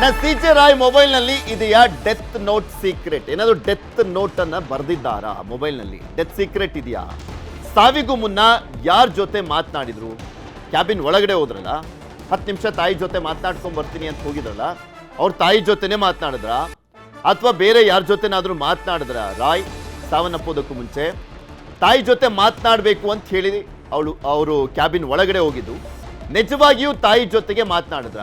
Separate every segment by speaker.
Speaker 1: ನಾ C J Roy ಮೊಬೈಲ್ನಲ್ಲಿ ಇದೆಯಾ ಡೆತ್ ನೋಟ್ ಸೀಕ್ರೆಟ್ ಏನಾದರೂ ಡೆತ್ ನೋಟ್ ಅನ್ನ ಬರೆದಿದ್ದಾರಾ ಮೊಬೈಲ್ನಲ್ಲಿ ಡೆತ್ ಸೀಕ್ರೆಟ್ ಇದೆಯಾ? ಸಾವಿಗೂ ಮುನ್ನ ಯಾರ ಜೊತೆ ಮಾತನಾಡಿದ್ರು? ಕ್ಯಾಬಿನ್ ಒಳಗಡೆ ಹೋದ್ರಲ್ಲ? ಹತ್ತು ನಿಮಿಷ ತಾಯಿ ಜೊತೆ ಮಾತನಾಡ್ಕೊಂಡು ಬರ್ತೀನಿ ಅಂತ ಹೋಗಿದ್ರಲ್ಲ? ಅವ್ರ ತಾಯಿ ಜೊತೆನೇ ಮಾತನಾಡಿದ್ರ? ಅಥವಾ ಬೇರೆ ಯಾರ ಜೊತೆನಾದರೂ ಮಾತನಾಡಿದ್ರ? ರಾಯ್ ಸಾವನ್ನಪ್ಪೋದಕ್ಕೂ ಮುಂಚೆ. ತಾಯಿ ಜೊತೆ ಮಾತನಾಡಬೇಕು ಅಂತ ಹೇಳಿ ಅವಳು, ಅವರು ಕ್ಯಾಬಿನ್ ಒಳಗಡೆ ಹೋಗಿದ್ದು. ನಿಜವಾಗಿಯೂ ತಾಯಿ ಜೊತೆಗೆ ಮಾತನಾಡಿದ್ರ?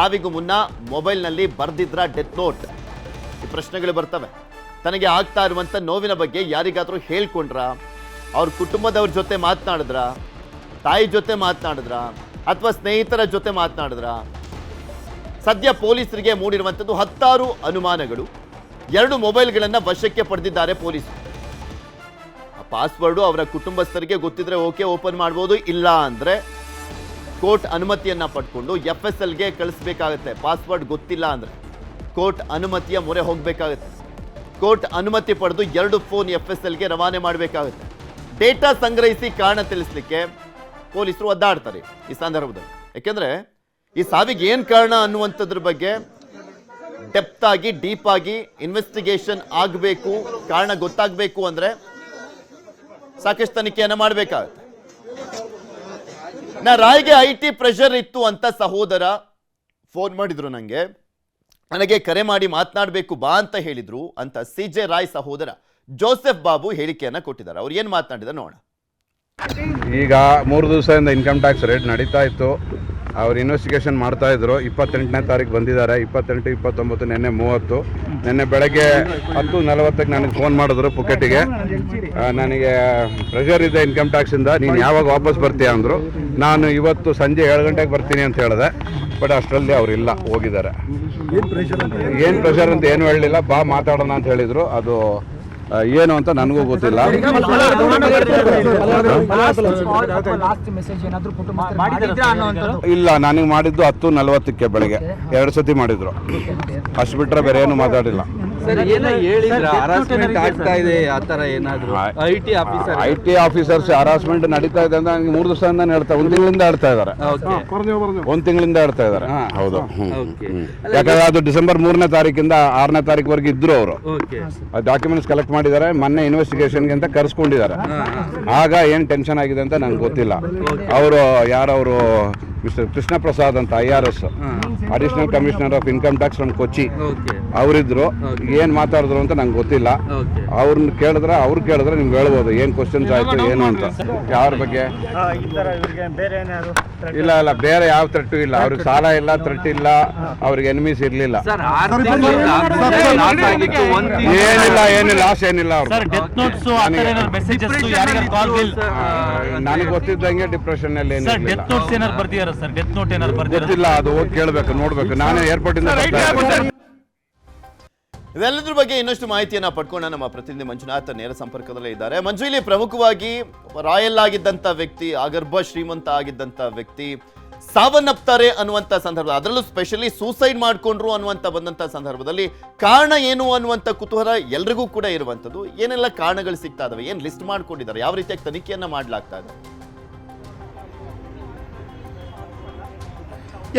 Speaker 1: ಸಾವಿಗೂ ಮುನ್ನ ಮೊಬೈಲ್ನಲ್ಲಿ ಬರೆದಿದ್ರ ಡೆತ್ ನೋಟ್? ಈ ಪ್ರಶ್ನೆಗಳು ಬರ್ತವೆ. ತನಗೆ ಆಗ್ತಾ ಇರುವಂಥ ನೋವಿನ ಬಗ್ಗೆ ಯಾರಿಗಾದರೂ ಹೇಳ್ಕೊಂಡ್ರ? ಅವ್ರ ಕುಟುಂಬದವ್ರ ಜೊತೆ ಮಾತನಾಡಿದ್ರ? ತಾಯಿ ಜೊತೆ ಮಾತನಾಡಿದ್ರ? ಅಥವಾ ಸ್ನೇಹಿತರ ಜೊತೆ ಮಾತನಾಡಿದ್ರ? ಸದ್ಯ ಪೊಲೀಸರಿಗೆ ಮೂಡಿರುವಂಥದ್ದು ಹತ್ತಾರು ಅನುಮಾನಗಳು. ಎರಡು ಮೊಬೈಲ್ಗಳನ್ನು ವಶಕ್ಕೆ ಪಡೆದಿದ್ದಾರೆ ಪೊಲೀಸರು. ಆ ಪಾಸ್ವರ್ಡು ಅವರ ಕುಟುಂಬಸ್ಥರಿಗೆ ಗೊತ್ತಿದ್ರೆ ಓಕೆ, ಓಪನ್ ಮಾಡ್ಬೋದು, ಇಲ್ಲ ಅಂದ್ರೆ ಕೋರ್ಟ್ ಅನುಮತಿಯನ್ನ ಪಡ್ಕೊಂಡು ಎಫ್ ಎಸ್ ಎಲ್ಗೆ ಕಳಿಸ್ಬೇಕಾಗತ್ತೆ. ಪಾಸ್ವರ್ಡ್ ಗೊತ್ತಿಲ್ಲ ಅಂದ್ರೆ ಕೋರ್ಟ್ ಅನುಮತಿಯ ಮೊರೆ ಹೋಗಬೇಕಾಗುತ್ತೆ. ಕೋರ್ಟ್ ಅನುಮತಿ ಪಡೆದು ಎರಡು ಫೋನ್ ಎಫ್ ಎಸ್ ಎಲ್ಗೆ ರವಾನೆ ಮಾಡಬೇಕಾಗುತ್ತೆ. ಡೇಟಾ ಸಂಗ್ರಹಿಸಿ ಕಾರಣ ತಿಳಿಸ್ಲಿಕ್ಕೆ ಪೊಲೀಸರು ಒದ್ದಾಡ್ತಾರೆ ಈ ಸಂದರ್ಭದಲ್ಲಿ. ಯಾಕೆಂದ್ರೆ ಈ ಸಾವಿಗೆ ಏನು ಕಾರಣ ಅನ್ನುವಂಥದ್ರ ಬಗ್ಗೆ ಡೆಪ್ತ್ ಆಗಿ ಡೀಪ್ ಆಗಿ ಇನ್ವೆಸ್ಟಿಗೇಷನ್ ಆಗಬೇಕು, ಕಾರಣ ಗೊತ್ತಾಗಬೇಕು ಅಂದ್ರೆ ಸಾಕಷ್ಟು ತನಿಖೆಯನ್ನು ಮಾಡಬೇಕಾಗುತ್ತೆ. ನಾ ರಾಯ್ಗೆ ಐ ಟಿ ಪ್ರೆಷರ್ ಇತ್ತು ಅಂತ ಸಹೋದರ ಫೋನ್ ಮಾಡಿದ್ರು ನನಗೆ ನನಗೆ ಕರೆ ಮಾಡಿ ಮಾತನಾಡಬೇಕು ಬಾ ಅಂತ ಹೇಳಿದ್ರು ಅಂತ ಸಿ ಜೆ ರಾಯ್ ಸಹೋದರ ಜೋಸೆಫ್ ಬಾಬು ಹೇಳಿಕೆಯನ್ನ ಕೊಟ್ಟಿದ್ದಾರೆ. ಅವ್ರು ಏನು ಮಾತನಾಡಿದ ನೋಡೋಣ.
Speaker 2: ಈಗ ಮೂರು ದಿವಸದಿಂದ ಇನ್ಕಮ್ ಟ್ಯಾಕ್ಸ್ ರೇಟ್ ನಡೀತಾ ಇತ್ತು. ಅವ್ರು ಇನ್ವೆಸ್ಟಿಗೇಷನ್ ಮಾಡ್ತಾ ಇದ್ರು. ಇಪ್ಪತ್ತೆಂಟನೇ ತಾರೀಕು ಬಂದಿದ್ದಾರೆ. ಇಪ್ಪತ್ತೆಂಟು, ಇಪ್ಪತ್ತೊಂಬತ್ತು, ನಿನ್ನೆ ಮೂವತ್ತು. ನಿನ್ನೆ ಬೆಳಗ್ಗೆ ಹತ್ತು ನಲವತ್ತಕ್ಕೆ ನನಗೆ ಫೋನ್ ಮಾಡಿದ್ರು ಪುಕೆಟಿಗೆ ನನಗೆ ಪ್ರೆಷರ್ ಇದೆ ಇನ್ಕಮ್ ಟ್ಯಾಕ್ಸಿಂದ ನೀನು ಯಾವಾಗ ವಾಪಸ್ ಬರ್ತೀಯ ಅಂದರು. ನಾನು ಇವತ್ತು ಸಂಜೆ ಏಳು ಗಂಟೆಗೆ ಬರ್ತೀನಿ ಅಂತ ಹೇಳಿದೆ. ಬಟ್ ಅಷ್ಟರಲ್ಲಿ ಅವ್ರು ಇಲ್ಲ, ಹೋಗಿದ್ದಾರೆ. ಏನು ಪ್ರೆಷರ್ ಅಂತ ಏನು ಹೇಳಲಿಲ್ಲ. ಬಾ ಮಾತಾಡೋಣ ಅಂತ ಹೇಳಿದರು. ಅದು ಏನು ಅಂತ ನನಗೂ ಗೊತ್ತಿಲ್ಲ ಇಲ್ಲ ನನಗೆ ಮಾಡಿದ್ದು ಹತ್ತು ನಲವತ್ತಕ್ಕೆ ಬೆಳಗ್ಗೆ ಎರಡು ಸತಿ ಮಾಡಿದ್ರು ಅಷ್ಟು ಬಿಟ್ಟರೆ ಬೇರೆ ಏನು ಮಾತಾಡಿಲ್ಲ
Speaker 3: ಸರ್ ಏನೋ ಹೇಳಿದ್ರ ಹರಾಸ್ಮೆಂಟ್ ಆಗ್ತಾ ಇದೆ ಆ ತರ ಏನಾದ್ರು? ಐ ಟಿ
Speaker 2: ಆಫೀಸರ್ಸ್ ಹರಾಸ್ಮೆಂಟ್ ನಡೀತಾ ಇದೆ ಅಂತ ಮೂರು ದಿವಸದಿಂದ ಹೇಳ್ತಾ ಒಂದ್ ತಿಂಗಳಿಂದ ಹೇಳ್ತಾ ಇದ್ದಾರೆ
Speaker 3: ಓಕೆ.
Speaker 2: ಒಂದು ತಿಂಗಳಿಂದ ಆಡ್ತಾ ಇದ್ದಾರೆ ಹೌದು.
Speaker 3: ಓಕೆ.
Speaker 2: ಯಾಕಂದ್ರೆ ಅದು ಡಿಸೆಂಬರ್ ಮೂರನೇ ತಾರೀಕಿಂದ ಆರನೇ ತಾರೀಕುವರೆಗೆ ಇದ್ರು ಅವರು.
Speaker 3: ಓಕೆ.
Speaker 2: ಡಾಕ್ಯುಮೆಂಟ್ಸ್ ಕಲೆಕ್ಟ್ ಮಾಡಿದ್ದಾರೆ ಮೊನ್ನೆ ಇನ್ವೆಸ್ಟಿಗೇಷನ್ಗೆ ಅಂತ ಕರ್ಸ್ಕೊಂಡಿದ್ದಾರೆ. ಆಗ ಏನು ಟೆನ್ಷನ್ ಆಗಿದೆ ಅಂತ ನಂಗೆ ಗೊತ್ತಿಲ್ಲ. ಅವರು ಯಾರವರು ಮಿಸ್ಟರ್ ಕೃಷ್ಣ ಪ್ರಸಾದ್ ಅಂತ I R S additional commissioner of income tax from Kochi
Speaker 3: okay.
Speaker 2: ಅವರಿದ್ರು ಏನ್ ಮಾತಾಡಿದ್ರು ಅಂತ ನಂಗೆ ಗೊತ್ತಿಲ್ಲ. ಅವ್ರನ್ನ ಕೇಳಿದ್ರೆ ಅವ್ರು ಕೇಳಿದ್ರೆ ನಿಮ್ಗೆ ಹೇಳ್ಬೋದು ಏನ್ ಕ್ವಶನ್ಸ್ ಆಯ್ತು ಏನು ಅಂತ. ಯಾರ ಬಗ್ಗೆ? ಇಲ್ಲ ಇಲ್ಲ ಬೇರೆ ಯಾವ ತ್ರಟ್ಟು ಇಲ್ಲ. ಅವ್ರಿಗೆ ಸಾಲ ಇಲ್ಲ. ಥ್ರೆಟ್ ಇಲ್ಲ ಅವ್ರಿಗೆ ಎನಿಮೀಸ್ ಇರ್ಲಿಲ್ಲ. ಏನಿಲ್ಲ ಏನಿಲ್ಲ ಲಾಸ್ ಏನಿಲ್ಲ ನನಗೆ ಗೊತ್ತಿದ್ದಂಗೆ ಡಿಪ್ರೆಷನ್ ಅಲ್ಲಿ
Speaker 4: ಸರ್ ಡೆತ್ ನೋಟ್ಸ್ ಏನಾರು ಬರ್ದಿಯಾರ ಸರ್ ಡೆತ್ ನೋಟ್ ಏನಾರು ಬರ್ದಿಯಾರ
Speaker 2: ಗೊತ್ತಿಲ್ಲ ಅದು ಹೋಗಿ ಕೇಳ್ಬೇಕು ನೋಡ್ಬೇಕು. ನಾನು ಏರ್ಪೋರ್ಟ್ ಇಂದ.
Speaker 1: ಇದೆಲ್ಲದ್ರ ಬಗ್ಗೆ ಇನ್ನಷ್ಟು ಮಾಹಿತಿಯನ್ನ ಪಡ್ಕೊಂಡು ನಮ್ಮ ಪ್ರತಿನಿಧಿ ಮಂಜುನಾಥ್ ನೇರ ಸಂಪರ್ಕದಲ್ಲೇ ಇದ್ದಾರೆ. ಮಂಜು, ಇಲ್ಲಿ ಪ್ರಮುಖವಾಗಿ ರಾಯಲ್ ಆಗಿದ್ದಂತ ವ್ಯಕ್ತಿ ಆಗರ್ಭ ಶ್ರೀಮಂತ ಆಗಿದ್ದಂತ ವ್ಯಕ್ತಿ ಸಾವನ್ನಪ್ತಾರೆ ಅನ್ನುವಂಥ ಸಂದರ್ಭ, ಅದರಲ್ಲೂ ಸ್ಪೆಷಲಿ ಸೂಸೈಡ್ ಮಾಡಿಕೊಂಡ್ರು ಅನ್ನುವಂಥ ಬಂದಂಥ ಸಂದರ್ಭದಲ್ಲಿ ಕಾರಣ ಏನು ಅನ್ನುವಂಥ ಕುತೂಹಲ ಎಲ್ರಿಗೂ ಕೂಡ ಇರುವಂಥದ್ದು. ಏನೆಲ್ಲ ಕಾರಣಗಳು ಸಿಗ್ತಾ ಇದಾವೆ? ಏನು ಲಿಸ್ಟ್ ಮಾಡ್ಕೊಂಡಿದ್ದಾರೆ? ಯಾವ ರೀತಿಯಾಗಿ ತನಿಖೆಯನ್ನ ಮಾಡಲಾಗ್ತಾ ಇದೆ?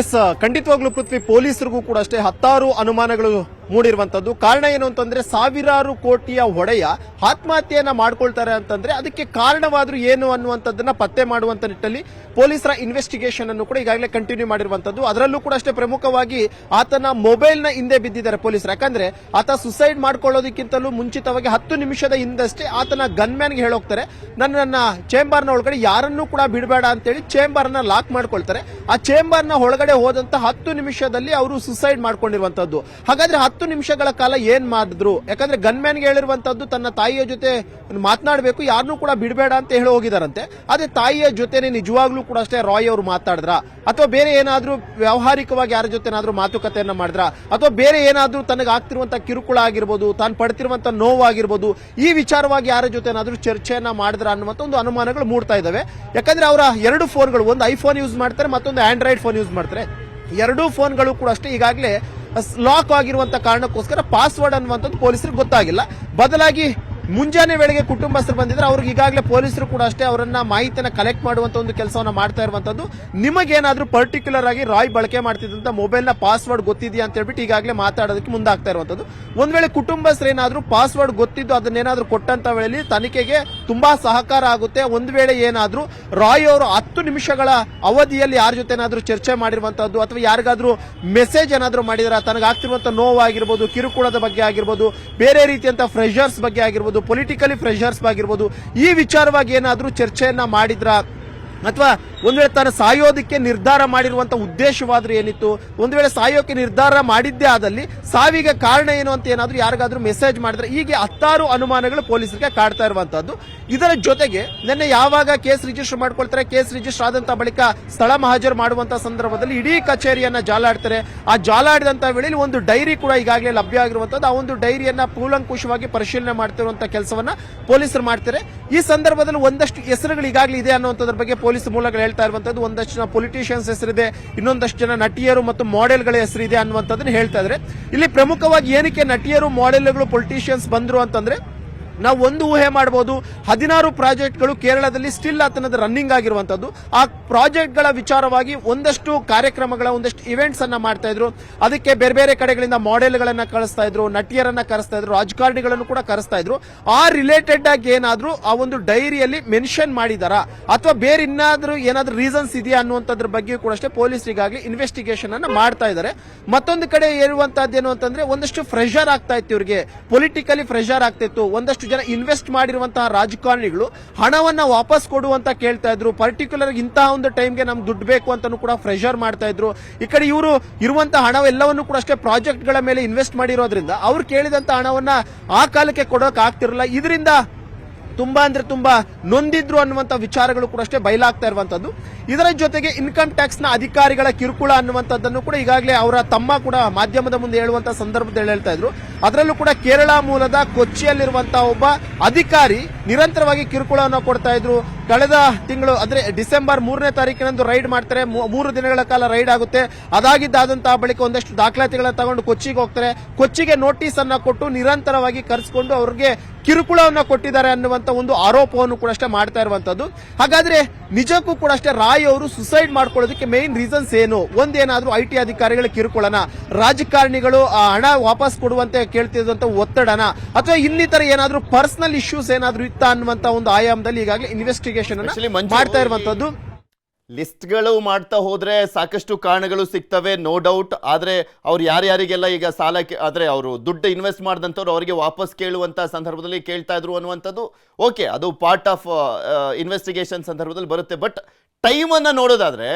Speaker 5: ಎಸ್ ಖಂಡಿತವಾಗ್ಲೂ ಪೃಥ್ವಿ ಪೊಲೀಸರಿಗೂ ಕೂಡ ಅಷ್ಟೇ ಹತ್ತಾರು ಅನುಮಾನಗಳು ಮೂಡಿರುವಂತದ್ದು. ಕಾರಣ ಏನು ಅಂತಂದ್ರೆ ಸಾವಿರಾರು ಕೋಟಿಯ ಒಡೆಯ ಆತ್ಮಹತ್ಯೆಯನ್ನ ಮಾಡ್ಕೊಳ್ತಾರೆ ಅಂತಂದ್ರೆ ಅದಕ್ಕೆ ಕಾರಣವಾದ್ರೂ ಏನು ಅನ್ನುವಂಥದ್ದನ್ನ ಪತ್ತೆ ಮಾಡುವಂತ ನಿಟ್ಟಲ್ಲಿ ಪೊಲೀಸರ ಇನ್ವೆಸ್ಟಿಗೇಷನ್ ಅನ್ನು ಕೂಡ ಈಗಾಗಲೇ ಕಂಟಿನ್ಯೂ ಮಾಡಿರುವಂತದ್ದು. ಅದರಲ್ಲೂ ಕೂಡ ಅಷ್ಟೇ ಪ್ರಮುಖವಾಗಿ ಆತನ ಮೊಬೈಲ್ನ ಹಿಂದೆ ಬಿದ್ದಿದ್ದಾರೆ ಪೊಲೀಸರು. ಯಾಕಂದ್ರೆ ಆತ ಸುಸೈಡ್ ಮಾಡ್ಕೊಳ್ಳೋದಕ್ಕಿಂತಲೂ ಮುಂಚಿತವಾಗಿ ಹತ್ತು ನಿಮಿಷದ ಹಿಂದಷ್ಟೇ ಆತನ ಗನ್ಮ್ಯಾನ್ಗೆ ಹೇಳೋಗ್ತಾರೆ. ನನ್ನ ನನ್ನ ಚೇಂಬರ್ ಒಳಗಡೆ ಯಾರನ್ನೂ ಕೂಡ ಬಿಡಬೇಡ ಅಂತೇಳಿ ಚೇಂಬರ್ನ ಲಾಕ್ ಮಾಡ್ಕೊಳ್ತಾರೆ. ಆ ಚೇಂಬರ್ನ ಒಳಗಡೆ ಹೋದಂತ ಹತ್ತು ನಿಮಿಷದಲ್ಲಿ ಅವರು ಸುಸೈಡ್ ಮಾಡ್ಕೊಂಡಿರುವಂತದ್ದು. ಹಾಗಾದ್ರೆ ಹತ್ತು ನಿಮಿಷಗಳ ಕಾಲ ಏನ್ ಮಾಡಿದ್ರು? ಯಾಕಂದ್ರೆ ಗನ್ಮ್ಯಾನ್ಗೆ ಹೇಳಿರುವಂತದ್ದು ತನ್ನ ತಾಯಿಯ ಜೊತೆ ಮಾತನಾಡಬೇಕು ಯಾರನ್ನೂ ಕೂಡ ಬಿಡಬೇಡ ಅಂತ ಹೇಳಿ ಹೋಗಿದಾರಂತೆ. ಅದೇ ತಾಯಿಯ ಜೊತೆನೆ ನಿಜವಾಗ್ಲೂ ಕೂಡ ಅಷ್ಟೇ ರಾಯ್ ಅವರು ಮಾತಾಡಿದ್ರ? ಅಥವಾ ಬೇರೆ ಏನಾದ್ರೂ ವ್ಯಾವಹಾರಿಕವಾಗಿ ಯಾರ ಜೊತೆನಾದ್ರೂ ಮಾತುಕತೆಯನ್ನ ಮಾಡಿದ್ರ? ಅಥವಾ ಬೇರೆ ಏನಾದ್ರೂ ತನಗೆ ಆಗ್ತಿರುವಂತ ಕಿರುಕುಳ ಆಗಿರ್ಬೋದು, ತಾನು ಪಡ್ತಿರುವಂತ ನೋವಾಗಿರ್ಬೋದು, ಈ ವಿಚಾರವಾಗಿ ಯಾರ ಜೊತೆನಾದ್ರೂ ಚರ್ಚೆಯನ್ನ ಮಾಡಿದ್ರ ಅನ್ನುವಂತ ಒಂದು ಅನುಮಾನಗಳು ಮೂಡ್ತಾ ಇದಾವೆ. ಯಾಕಂದ್ರೆ ಅವರ ಎರಡು ಫೋನ್ಗಳು, ಒಂದು ಐಫೋನ್ ಯೂಸ್ ಮಾಡ್ತಾರೆ, ಮತ್ತೊಂದು ಆಂಡ್ರಾಯ್ಡ್ ಫೋನ್ ಯೂಸ್ ಮಾಡ್ತಾರೆ. ಎರಡೂ ಫೋನ್ಗಳು ಕೂಡ ಅಷ್ಟೇ. ಈಗಾಗಲೇ ಲಾಕ್ ಆಗಿರುವಂತ ಕಾರಣಕ್ಕೋಸ್ಕರ ಪಾಸ್ವರ್ಡ್ ಅನ್ನುವಂಥದ್ದು ಪೊಲೀಸರಿಗೆ ಗೊತ್ತಾಗಿಲ್ಲ. ಬದಲಾಗಿ ಮುಂಜಾನೆ ವೇಳೆಗೆ ಕುಟುಂಬಸ್ಥರು ಬಂದಿದ್ರೆ ಅವ್ರಿಗೆ ಈಗಾಗಲೇ ಪೊಲೀಸರು ಕೂಡ ಅಷ್ಟೇ ಅವರನ್ನ ಮಾಹಿತಿಯನ್ನ ಕಲೆಕ್ಟ್ ಮಾಡುವಂತ ಒಂದು ಕೆಲಸವನ್ನ ಮಾಡ್ತಾ ಇರುವಂತದ್ದು. ನಿಮಗೇನಾದ್ರೂ ಪರ್ಟಿಕ್ಯುಲರ್ ಆಗಿ ರಾಯ್ ಬಳಕೆ ಮಾಡ್ತಿದ್ದಂತ ಮೊಬೈಲ್ನ ಪಾಸ್ವರ್ಡ್ ಗೊತ್ತಿದೆಯಾ ಅಂತ ಹೇಳ್ಬಿಟ್ಟು ಈಗಾಗಲೇ ಮಾತಾಡೋದಕ್ಕೆ ಮುಂದಾಗ್ತಾ ಇರುವಂತದ್ದು. ಒಂದ್ ವೇಳೆ ಕುಟುಂಬಸ್ಥರು ಏನಾದ್ರೂ ಪಾಸ್ವರ್ಡ್ ಗೊತ್ತಿದ್ದು ಅದನ್ನೇನಾದ್ರೂ ಕೊಟ್ಟಂತ ವೇಳೆಯಲ್ಲಿ ತನಿಖೆಗೆ ತುಂಬಾ ಸಹಕಾರ ಆಗುತ್ತೆ. ಒಂದ್ ವೇಳೆ ಏನಾದ್ರೂ ರಾಯ್ ಅವರು ಹತ್ತು ನಿಮಿಷಗಳ ಅವಧಿಯಲ್ಲಿ ಯಾರ ಜೊತೆ ಏನಾದ್ರೂ ಚರ್ಚೆ ಮಾಡಿರುವಂತದ್ದು ಅಥವಾ ಯಾರಿಗಾದ್ರೂ ಮೆಸೇಜ್ ಏನಾದ್ರೂ ಮಾಡಿದ್ರ, ತನಗಾಗ್ತಿರುವಂತ ನೋವಾಗಿರ್ಬೋದು, ಕಿರುಕುಳದ ಬಗ್ಗೆ ಆಗಿರ್ಬೋದು, ಬೇರೆ ರೀತಿಯಂತ ಫ್ರೆಷರ್ಸ್ ಬಗ್ಗೆ ಆಗಿರ್ಬೋದು ಪೊಲಿಟಿಕಲಿ ಫ್ರೆಷರ್ಸ್ ಆಗಿರ್ಬೋದು. ಈ ವಿಚಾರವಾಗಿ ಏನಾದರೂ ಚರ್ಚೆಯನ್ನ ಮಾಡಿದ್ರ? ಅಥವಾ ಒಂದು ವೇಳೆ ತಾನು ಸಾಯೋದಕ್ಕೆ ನಿರ್ಧಾರ ಮಾಡಿರುವಂಥ ಉದ್ದೇಶವಾದರೂ ಏನಿತ್ತು? ಒಂದು ವೇಳೆ ಸಾಯೋಕೆ ನಿರ್ಧಾರ ಮಾಡಿದ್ದೇ ಆದಲ್ಲಿ ಸಾವಿಗೆ ಕಾರಣ ಏನು ಅಂತ ಏನಾದರೂ ಯಾರಿಗಾದ್ರೂ ಮೆಸೇಜ್ ಮಾಡಿದ್ರೆ ಹೀಗೆ ಹತ್ತಾರು ಅನುಮಾನಗಳು ಪೊಲೀಸರಿಗೆ ಕಾಡ್ತಾ ಇರುವಂಥದ್ದು ಇದರ ಜೊತೆಗೆ ನಿನ್ನೆ ಯಾವಾಗ ಕೇಸ್ ರಿಜಿಸ್ಟರ್ ಮಾಡ್ಕೊಳ್ತಾರೆ, ಕೇಸ್ ರಿಜಿಸ್ಟರ್ ಆದಂಥ ಬಳಿಕ ಸ್ಥಳ ಮಹಾಜರು ಮಾಡುವಂಥ ಸಂದರ್ಭದಲ್ಲಿ ಇಡೀ ಕಚೇರಿಯನ್ನ ಜಾಲಾಡ್ತಾರೆ. ಆ ಜಾಲಾಡಿದಂಥ ವೇಳೆಯಲ್ಲಿ ಒಂದು ಡೈರಿ ಕೂಡ ಈಗಾಗಲೇ ಲಭ್ಯ ಆಗಿರುವಂಥದ್ದು ಆ ಒಂದು ಡೈರಿಯನ್ನ ಕೂಲಂಕುಷವಾಗಿ ಪರಿಶೀಲನೆ ಮಾಡ್ತಿರುವಂಥ ಕೆಲಸವನ್ನ ಪೊಲೀಸರು ಮಾಡ್ತಾರೆ. ಈ ಸಂದರ್ಭದಲ್ಲಿ ಒಂದಷ್ಟು ಹೆಸರುಗಳು ಈಗಾಗಲೇ ಇದೆ ಅನ್ನುವಂಥದ್ರ ಬಗ್ಗೆ ಪೊಲೀಸ್ ಮೂಲಗಳು ಹೇಳ್ತಾ ಇರುವಂತದ್ದು ಒಂದಷ್ಟು ಜನ ಪೊಲಿಟಿಷಿಯನ್ಸ್ ಹೆಸರಿದೆ, ಇನ್ನೊಂದಷ್ಟು ಜನ ನಟಿಯರು ಮತ್ತು ಮಾಡೆಲ್ಗಳ ಹೆಸರಿದೆ ಅನ್ನುವಂಥದ್ದನ್ನ ಹೇಳ್ತಾ ಇದ್ರೆ ಇಲ್ಲಿ ಪ್ರಮುಖವಾಗಿ ಏನಕ್ಕೆ ನಟಿಯರು ಮಾಡೆಲ್ಗಳು ಪೊಲಿಟಿಷಿಯನ್ಸ್ ಬಂದ್ರು ಅಂತಂದ್ರೆ ನಾವು ಒಂದು ಊಹೆ ಮಾಡಬಹುದು, ಹದಿನಾರು ಪ್ರಾಜೆಕ್ಟ್ಗಳು ಕೇರಳದಲ್ಲಿ ಸ್ಟಿಲ್ ಆತನದ ರನ್ನಿಂಗ್ ಆಗಿರುವಂತದ್ದು. ಆ ಪ್ರಾಜೆಕ್ಟ್ಗಳ ವಿಚಾರವಾಗಿ ಒಂದಷ್ಟು ಕಾರ್ಯಕ್ರಮಗಳ, ಒಂದಷ್ಟು ಇವೆಂಟ್ಸ್ ಅನ್ನ ಮಾಡ್ತಾ ಇದ್ರು. ಅದಕ್ಕೆ ಬೇರೆ ಬೇರೆ ಕಡೆಗಳಿಂದ ಮಾಡೆಲ್ಗಳನ್ನ ಕಳಿಸ್ತಾ ಇದ್ರು, ನಟಿಯರನ್ನ ಕರೆಸ್ತಾ ಇದ್ರು, ರಾಜಕಾರಣಿಗಳನ್ನು ಕೂಡ ಕರೆಸ್ತಾ ಇದ್ರು. ಆ ರಿಲೇಟೆಡ್ ಆಗಿ ಏನಾದ್ರೂ ಆ ಒಂದು ಡೈರಿಯಲ್ಲಿ ಮೆನ್ಷನ್ ಮಾಡಿದಾರಾ? ಅಥವಾ ಬೇರೆ ಇನ್ನಾದ್ರೂ ಏನಾದ್ರೂ ರೀಸನ್ಸ್ ಇದೆಯಾ ಅನ್ನುವಂಥದ್ರ ಬಗ್ಗೆ ಕೂಡ ಅಷ್ಟೇ ಪೊಲೀಸ್ ಈಗಾಗಲೇ ಇನ್ವೆಸ್ಟಿಗೇಷನ್ ಅನ್ನ ಮಾಡ್ತಾ ಇದ್ದಾರೆ ಮತ್ತೊಂದು ಕಡೆ ಇರುವಂತದ್ದು ಏನು ಅಂತಂದ್ರೆ ಒಂದಷ್ಟು ಪ್ರೆಷರ್ ಆಗ್ತಾ ಇತ್ತು ಇವರಿಗೆ. ಪೊಲಿಟಿಕಲಿ ಫ್ರೆಷರ್ ಆಗ್ತಿತ್ತು ಒಂದಷ್ಟು ಜನ ಇನ್ವೆಸ್ಟ್ ಮಾಡಿರುವಂತಹ ರಾಜಕಾರಣಿಗಳು ಹಣವನ್ನ ವಾಪಸ್ ಕೊಡುವಂತ ಕೇಳ್ತಾ ಇದ್ರು. ಪರ್ಟಿಕ್ಯುಲರ್ ಇಂತಹ ಒಂದು ಟೈಮ್ಗೆ ನಮ್ಗೆ ದುಡ್ಡು ಬೇಕು ಅಂತಾನು ಕೂಡ ಪ್ರೆಷರ್ ಮಾಡ್ತಾ ಇದ್ರು. ಈ ಕಡೆ ಇವರು ಇರುವಂತಹ ಹಣವೆಲ್ಲವನ್ನು ಕೂಡ ಅಷ್ಟೇ ಪ್ರಾಜೆಕ್ಟ್ಗಳ ಮೇಲೆ ಇನ್ವೆಸ್ಟ್ ಮಾಡಿರೋದ್ರಿಂದ ಅವ್ರು ಕೇಳಿದಂತ ಹಣವನ್ನ ಆ ಕಾಲಕ್ಕೆ ಕೊಡೋಕೆ ಆಗ್ತಿರಲ್ಲ ಇದರಿಂದ ತುಂಬಾ ಅಂದ್ರೆ ತುಂಬಾ ನೊಂದಿದ್ರು ಅನ್ನುವಂತ ವಿಚಾರಗಳು ಕೂಡ ಅಷ್ಟೇ ಬಯಲಾಗ್ತಾ ಇರುವಂತದ್ದು. ಇದರ ಜೊತೆಗೆ ಇನ್ಕಮ್ ಟ್ಯಾಕ್ಸ್ನ ಅಧಿಕಾರಿಗಳ ಕಿರುಕುಳ ಅನ್ನುವಂಥದ್ದನ್ನು ಕೂಡ ಈಗಾಗಲೇ ಅವರ ತಮ್ಮ ಕೂಡ ಮಾಧ್ಯಮದ ಮುಂದೆ ಹೇಳುವಂತ ಸಂದರ್ಭದಲ್ಲಿ ಹೇಳ್ತಾ ಇದ್ರು. ಅದರಲ್ಲೂ ಕೂಡ ಕೇರಳ ಮೂಲದ ಕೊಚ್ಚಿಯಲ್ಲಿರುವಂತಹ ಒಬ್ಬ ಅಧಿಕಾರಿ ನಿರಂತರವಾಗಿ ಕಿರುಕುಳವನ್ನು ಕೊಡ್ತಾ ಇದ್ರು. ಕಳೆದ ತಿಂಗಳು, ಅಂದ್ರೆ ಡಿಸೆಂಬರ್ ಮೂರನೇ ತಾರೀಕಿನಂದು ರೈಡ್ ಮಾಡ್ತಾರೆ. ಮೂರು ದಿನಗಳ ಕಾಲ ರೈಡ್ ಆಗುತ್ತೆ. ಅದಾಗಿದ್ದಾದಂತಹ ಬಳಿಕ ಒಂದಷ್ಟು ದಾಖಲಾತಿಗಳನ್ನ ತಗೊಂಡು ಕೊಚ್ಚಿಗೆ ಹೋಗ್ತಾರೆ. ಕೊಚ್ಚಿಗೆ ನೋಟಿಸ್ ಅನ್ನ ಕೊಟ್ಟು ನಿರಂತರವಾಗಿ ಕರೆಸಿಕೊಂಡು ಅವ್ರಿಗೆ ಕಿರುಕುಳವನ್ನ ಕೊಟ್ಟಿದ್ದಾರೆ ಅನ್ನುವಂತ ಒಂದು ಆರೋಪವನ್ನು ಕೂಡ ಅಷ್ಟೇ ಮಾಡ್ತಾ ಇರುವಂತದ್ದು. ಹಾಗಾದ್ರೆ ನಿಜಕ್ಕೂ ಕೂಡ ಅಷ್ಟೇ ರಾಯ್ ಅವರು ಸುಸೈಡ್ ಮಾಡ್ಕೊಳ್ಳೋದಕ್ಕೆ ಮೇನ್ ರೀಸನ್ಸ್ ಏನು? ಒಂದೇನಾದ್ರೂ ಐ ಟಿ ಅಧಿಕಾರಿಗಳ ಕಿರುಕುಳನ, ರಾಜಕಾರಣಿಗಳು ಆ ಹಣ ವಾಪಸ್ ಕೊಡುವಂತೆ ಕೇಳ್ತಿದ್ದಂತ ಒತ್ತಡನ, ಅಥವಾ ಇನ್ನಿತರ ಏನಾದ್ರೂ ಪರ್ಸನಲ್ ಇಶ್ಯೂಸ್ ಏನಾದ್ರೂ ಇತ್ತ ಅನ್ನುವಂತ ಒಂದು ಆಯಾಮದಲ್ಲಿ ಈಗಾಗಲೇ ಇನ್ವೆಸ್ಟಿಗೇಷನ್
Speaker 1: ಮಂಜು,
Speaker 5: ಮಾಡ್ತಾ ಇರುವಂತದ್ದು
Speaker 1: ಲಿಸ್ಟ್ಗಳು ಮಾಡ್ತಾ ಹೋದ್ರೆ ಸಾಕಷ್ಟು ಕಾರಣಗಳು ಸಿಗ್ತವೆ ನೋ ಡೌಟ್ ಆದ್ರೆ ಅವ್ರು ಯಾರ್ಯಾರಿಗೆಲ್ಲ ಈಗ ಸಾಲಕ್ಕೆ ಆದ್ರೆ ಅವರು ದುಡ್ಡು ಇನ್ವೆಸ್ಟ್ ಮಾಡಿದಂಥವ್ರು ಅವರಿಗೆ ವಾಪಸ್ ಕೇಳುವಂತ ಸಂದರ್ಭದಲ್ಲಿ ಕೇಳ್ತಾ ಇದ್ರು ಅನ್ನುವಂಥದ್ದು ಓಕೆ ಅದು ಪಾರ್ಟ್ ಆಫ್ ಇನ್ವೆಸ್ಟಿಗೇಷನ್ ಸಂದರ್ಭದಲ್ಲಿ ಬರುತ್ತೆ. ಬಟ್ ಟೈಮನ್ನು ನೋಡೋದಾದ್ರೆ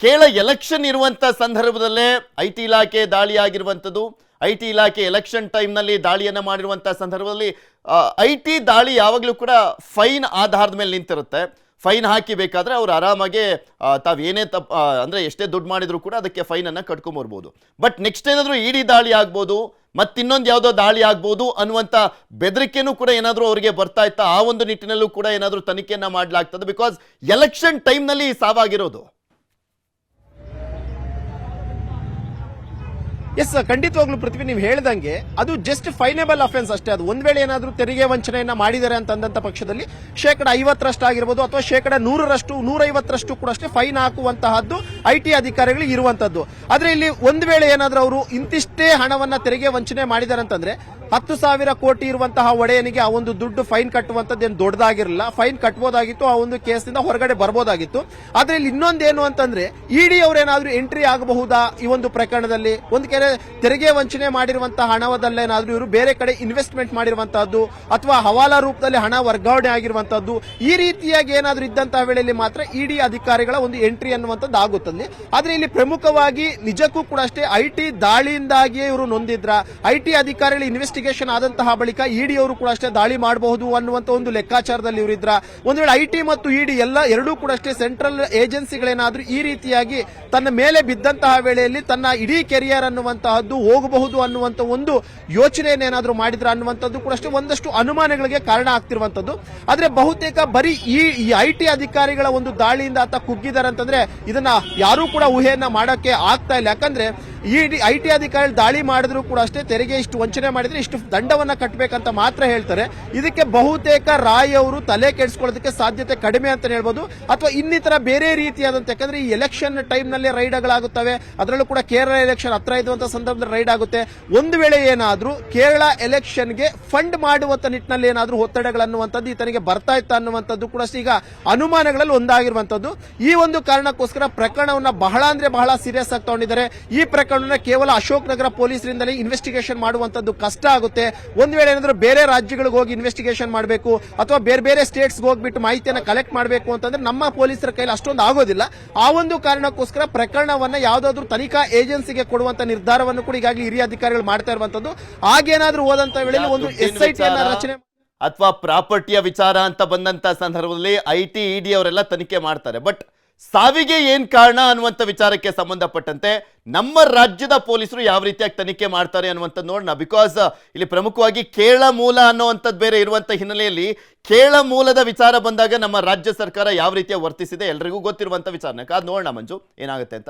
Speaker 1: ಕೇಳ ಎಲೆಕ್ಷನ್ ಇರುವಂತ ಸಂದರ್ಭದಲ್ಲೇ ಐ ಟಿ ಇಲಾಖೆ ದಾಳಿ ಆಗಿರುವಂಥದ್ದು. ಐ ಟಿ ಇಲಾಖೆ ಎಲೆಕ್ಷನ್ ಟೈಮ್ನಲ್ಲಿ ದಾಳಿಯನ್ನು ಮಾಡಿರುವಂಥ ಸಂದರ್ಭದಲ್ಲಿ ಐ ಟಿ ದಾಳಿ ಯಾವಾಗಲೂ ಕೂಡ ಫೈನ್ ಆಧಾರದ ಮೇಲೆ ನಿಂತಿರುತ್ತೆ. ಫೈನ್ ಹಾಕಿ ಬೇಕಾದ್ರೆ ಅವ್ರು ಆರಾಮಾಗಿ ತಾವು ಏನೇ ತಪ್ಪು ಅಂದರೆ ಎಷ್ಟೇ ದುಡ್ಡು ಮಾಡಿದರೂ ಕೂಡ ಅದಕ್ಕೆ ಫೈನನ್ನು ಕಟ್ಕೊಂಬರ್ಬೋದು ಬಟ್ ನೆಕ್ಸ್ಟ್ ಏನಾದರೂ ಇಡಿ ದಾಳಿ ಆಗ್ಬೋದು, ಮತ್ತಿನ್ನೊಂದು ಯಾವುದೋ ದಾಳಿ ಆಗ್ಬೋದು ಅನ್ನುವಂಥ ಬೆದರಿಕೆನೂ ಕೂಡ ಏನಾದರೂ ಅವರಿಗೆ ಬರ್ತಾ ಇತ್ತಾ, ಆ ಒಂದು ನಿಟ್ಟಿನಲ್ಲೂ ಕೂಡ ಏನಾದರೂ ತನಿಖೆಯನ್ನು ಮಾಡಲಾಗ್ತದೆ ಬಿಕಾಸ್ ಎಲೆಕ್ಷನ್ ಟೈಮ್ನಲ್ಲಿ ಸಾವಾಗಿರೋದು.
Speaker 5: ಎಸ್ ಖಂಡಿತವಾಗ್ಲೂ ಪೃಥ್ವಿ, ನೀವು ಹೇಳ್ದಂಗೆ ಅದು ಜಸ್ಟ್ ಫೈನೇಬಲ್ ಅಫೆನ್ಸ್ ಅಷ್ಟೇ. ಅದು ಒಂದ್ ವೇಳೆ ಏನಾದ್ರೂ ತೆರಿಗೆ ವಂಚನೆಯನ್ನ ಮಾಡಿದ್ದಾರೆ ಅಂತಂದಂತ ಪಕ್ಷದಲ್ಲಿ ಶೇಕಡ ಐವತ್ತರಷ್ಟು ಆಗಿರ್ಬೋದು ಅಥವಾ ಶೇಕಡ ನೂರರಷ್ಟು, ನೂರೈವತ್ತರಷ್ಟು ಕೂಡ ಅಷ್ಟೇ ಫೈನ್ ಹಾಕುವಂತಹದ್ದು ಐ ಟಿ ಅಧಿಕಾರಿಗಳಿಗೆ ಇರುವಂತದ್ದು. ಆದ್ರೆ ಇಲ್ಲಿ ಒಂದ್ ವೇಳೆ ಏನಾದ್ರೂ ಅವರು ಇಂತಿಷ್ಟೇ ಹಣವನ್ನ ತೆರಿಗೆ ವಂಚನೆ ಮಾಡಿದ್ದಾರೆ ಅಂತಂದ್ರೆ ಹತ್ತು ಸಾವಿರ ಕೋಟಿ ಇರುವಂತಹ ಒಡೆಯನಿಗೆ ಆ ಒಂದು ದುಡ್ಡು ಫೈನ್ ಕಟ್ಟುವಂತದ್ದು ಏನು ದೊಡ್ಡದಾಗಿರಲಿಲ್ಲ. ಫೈನ್ ಕಟ್ಬೋದಾಗಿತ್ತು, ಆ ಒಂದು ಕೇಸ್ನಿಂದ ಹೊರಗಡೆ ಬರ್ಬೋದಾಗಿತ್ತು. ಆದ್ರೆ ಇಲ್ಲಿ ಇನ್ನೊಂದೇನು ಅಂತಂದ್ರೆ ಇಡಿ ಅವರೇನಾದ್ರೂ ಎಂಟ್ರಿ ಆಗಬಹುದಾ ಈ ಒಂದು ಪ್ರಕರಣದಲ್ಲಿ? ಒಂದು ಕೆರೆ ತೆರಿಗೆ ವಂಚನೆ ಮಾಡಿರುವಂತಹ ಹಣವದಲ್ಲೇನಾದ್ರೂ ಇವರು ಬೇರೆ ಕಡೆ ಇನ್ವೆಸ್ಟ್ಮೆಂಟ್ ಮಾಡಿರುವಂತಹದ್ದು ಅಥವಾ ಹವಾಲಾ ರೂಪದಲ್ಲಿ ಹಣ ವರ್ಗಾವಣೆ ಆಗಿರುವಂತಹದ್ದು, ಈ ರೀತಿಯಾಗಿ ಏನಾದ್ರೂ ಇದ್ದಂತಹ ವೇಳೆಯಲ್ಲಿ ಮಾತ್ರ ಇಡಿ ಅಧಿಕಾರಿಗಳ ಒಂದು ಎಂಟ್ರಿ ಅನ್ನುವಂಥದ್ದು ಆಗುತ್ತದೆ. ಆದ್ರೆ ಇಲ್ಲಿ ಪ್ರಮುಖವಾಗಿ ನಿಜಕ್ಕೂ ಕೂಡ ಅಷ್ಟೇ ಐ ಟಿ ದಾಳಿಯಿಂದಾಗಿಯೇ ಇವರು ನೊಂದಿದ್ರ. ಐ ಟಿ ಅಧಿಕಾರಿಗಳ ಇನ್ವೆಸ್ಟಿಗೇಷನ್ ಆದಂತಹ ಬಳಿಕ ಇಡಿ ಅವರು ಕೂಡ ಅಷ್ಟೇ ದಾಳಿ ಮಾಡಬಹುದು ಅನ್ನುವಂತ ಒಂದು ಲೆಕ್ಕಾಚಾರದಲ್ಲಿ ಇವರಿದ್ರ. ಒಂದು ವೇಳೆ ಐ ಟಿ ಮತ್ತು ಇಡಿ ಎಲ್ಲ ಎರಡೂ ಕೂಡ ಅಷ್ಟೇ ಸೆಂಟ್ರಲ್ ಏಜೆನ್ಸಿಗಳೇನಾದ್ರೂ ಈ ರೀತಿಯಾಗಿ ತನ್ನ ಮೇಲೆ ಬಿದ್ದಂತಹ ವೇಳೆಯಲ್ಲಿ ತನ್ನ ಇಡೀ ಕೆರಿಯರ್ ಅನ್ನುವಂತಹದ್ದು ಹೋಗಬಹುದು ಅನ್ನುವಂತ ಒಂದು ಯೋಚನೆಯನ್ನೇನಾದರೂ ಮಾಡಿದ್ರ ಅನ್ನುವಂಥದ್ದು ಕೂಡ ಅಷ್ಟೇ ಒಂದಷ್ಟು ಅನುಮಾನಗಳಿಗೆ ಕಾರಣ ಆಗ್ತಿರುವಂತದ್ದು ಆದರೆ ಬಹುತೇಕ ಬರೀ ಈ ಐ ಟಿ ಅಧಿಕಾರಿಗಳ ಒಂದು ದಾಳಿಯಿಂದ ಆತ ಕುಗ್ಗಿದ್ದಾರೆ ಅಂತಂದ್ರೆ ಇದನ್ನ ಯಾರೂ ಕೂಡ ಊಹೆಯನ್ನ ಮಾಡೋಕ್ಕೆ ಆಗ್ತಾ ಇಲ್ಲ. ಯಾಕಂದ್ರೆ ಈ ಐ ಟಿ ಅಧಿಕಾರಿ ದಾಳಿ ಮಾಡಿದ್ರು ಕೂಡ ಅಷ್ಟೇ ತೆರಿಗೆ ಇಷ್ಟು ವಂಚನೆ ಮಾಡಿದ್ರೆ ಇಷ್ಟು ದಂಡವನ್ನು ಕಟ್ಟಬೇಕಂತ ಮಾತ್ರ ಹೇಳ್ತಾರೆ. ಇದಕ್ಕೆ ಬಹುತೇಕ ರಾಯ್ ಅವರು ತಲೆ ಕೆಡಿಸ್ಕೊಳ್ಳೋದಕ್ಕೆ ಸಾಧ್ಯತೆ ಕಡಿಮೆ ಅಂತ ಹೇಳ್ಬೋದು. ಅಥವಾ ಇನ್ನಿತರ ಬೇರೆ ರೀತಿಯಾದಂತ, ಯಾಕಂದ್ರೆ ಈ ಎಲೆಕ್ಷನ್ ಟೈಮ್ನಲ್ಲಿ ರೈಡ್ಗಳಾಗುತ್ತವೆ. ಅದರಲ್ಲೂ ಕೂಡ ಕೇರಳ ಎಲೆಕ್ಷನ್ ಹತ್ರ ಇದ್ದಂತ ಸಂದರ್ಭದಲ್ಲಿ ರೈಡ್ ಆಗುತ್ತೆ. ಒಂದು ವೇಳೆ ಏನಾದರೂ ಕೇರಳ ಎಲೆಕ್ಷನ್ಗೆ ಫಂಡ್ ಮಾಡುವಂತ ನಿಟ್ಟಿನಲ್ಲಿ ಏನಾದ್ರೂ ಒತ್ತಡಗಳನ್ನುವಂಥದ್ದು ಈತನಿಗೆ ಬರ್ತಾ ಇತ್ತ ಅನ್ನುವಂಥದ್ದು ಕೂಡ ಈಗ ಅನುಮಾನಗಳಲ್ಲಿ ಒಂದಾಗಿರುವಂತದ್ದು ಈ ಒಂದು ಕಾರಣಕ್ಕೋಸ್ಕರ ಪ್ರಕರಣವನ್ನ ಬಹಳ ಅಂದ್ರೆ ಬಹಳ ಸೀರಿಯಸ್ ಆಗಿ ತಗೊಂಡಿದ್ದಾರೆ. ಈ ಪ್ರಕರಣವನ್ನ ಕೇವಲ ಅಶೋಕ್ ನಗರ ಪೊಲೀಸರಿಂದಲೇ ಇನ್ವೆಸ್ಟಿಗೇಷನ್ ಮಾಡುವಂತದ್ದು ಕಷ್ಟ ಆಗುತ್ತೆ. ಒಂದು ವೇಳೆ ಏನಾದ್ರೂ ಬೇರೆ ರಾಜ್ಯಗಳಿಗೆ ಹೋಗಿ ಇನ್ವೆಸ್ಟಿಗೇಷನ್ ಮಾಡಬೇಕು ಅಥವಾ ಬೇರೆ ಬೇರೆ ಸ್ಟೇಟ್ಸ್ಗೆ ಹೋಗ್ಬಿಟ್ಟು ಮಾಹಿತಿಯನ್ನ ಕಲೆಕ್ಟ್ ಮಾಡಬೇಕು ಅಂತಂದ್ರೆ ನಮ್ಮ ಪೊಲೀಸರ ಕೈಲಿ ಅಷ್ಟೊಂದು ಆಗೋದಿಲ್ಲ. ಆ ಒಂದು ಕಾರಣಕ್ಕೋಸ್ಕರ ಪ್ರಕರಣವನ್ನ ಯಾವ್ದಾದ್ರು ತನಿಖಾ ಏಜೆನ್ಸಿಗೆ ಕೊಡುವಂತ ನಿರ್ಧಾರವನ್ನು ಕೂಡ ಈಗಾಗಲೇ ಹಿರಿಯ ಅಧಿಕಾರಿಗಳು ಮಾಡ್ತಾ ಇರುವಂತದ್ದು ಆಗೇನಾದ್ರೂ ಹೋದಂತ ವೇಳೆಯಲ್ಲಿ ಒಂದು ಎಸ್ ಐ ಟಿಯನ್ನ ರಚನೆ
Speaker 1: ಅಥವಾ ಪ್ರಾಪರ್ಟಿಯ ವಿಚಾರ ಅಂತ ಬಂದಂತ ಸಂದರ್ಭದಲ್ಲಿ ಐ ಟಿ ಇಡಿ ಅವರೆಲ್ಲ ತನಿಖೆ ಮಾಡ್ತಾರೆ. ಬಟ್ ಸಾವಿಗೆ ಏನ್ ಕಾರಣ ಅನ್ನುವಂಥ ವಿಚಾರಕ್ಕೆ ಸಂಬಂಧಪಟ್ಟಂತೆ ನಮ್ಮ ರಾಜ್ಯದ ಪೊಲೀಸರು ಯಾವ ರೀತಿಯಾಗಿ ತನಿಖೆ ಮಾಡ್ತಾರೆ ಅನ್ನುವಂಥದ್ದು ನೋಡೋಣ. ಬಿಕಾಸ್ ಇಲ್ಲಿ ಪ್ರಮುಖವಾಗಿ ಕೇರಳ ಮೂಲ ಅನ್ನೋವಂಥದ್ದು ಬೇರೆ ಇರುವಂತ ಹಿನ್ನೆಲೆಯಲ್ಲಿ ಕೇರಳ ಮೂಲದ ವಿಚಾರ ಬಂದಾಗ ನಮ್ಮ ರಾಜ್ಯ ಸರ್ಕಾರ ಯಾವ ರೀತಿಯ ವರ್ತಿಸಿದೆ ಎಲ್ರಿಗೂ ಗೊತ್ತಿರುವಂತ ವಿಚಾರನೆ ಅದು ನೋಡೋಣ ಮಂಜು, ಏನಾಗುತ್ತೆ ಅಂತ.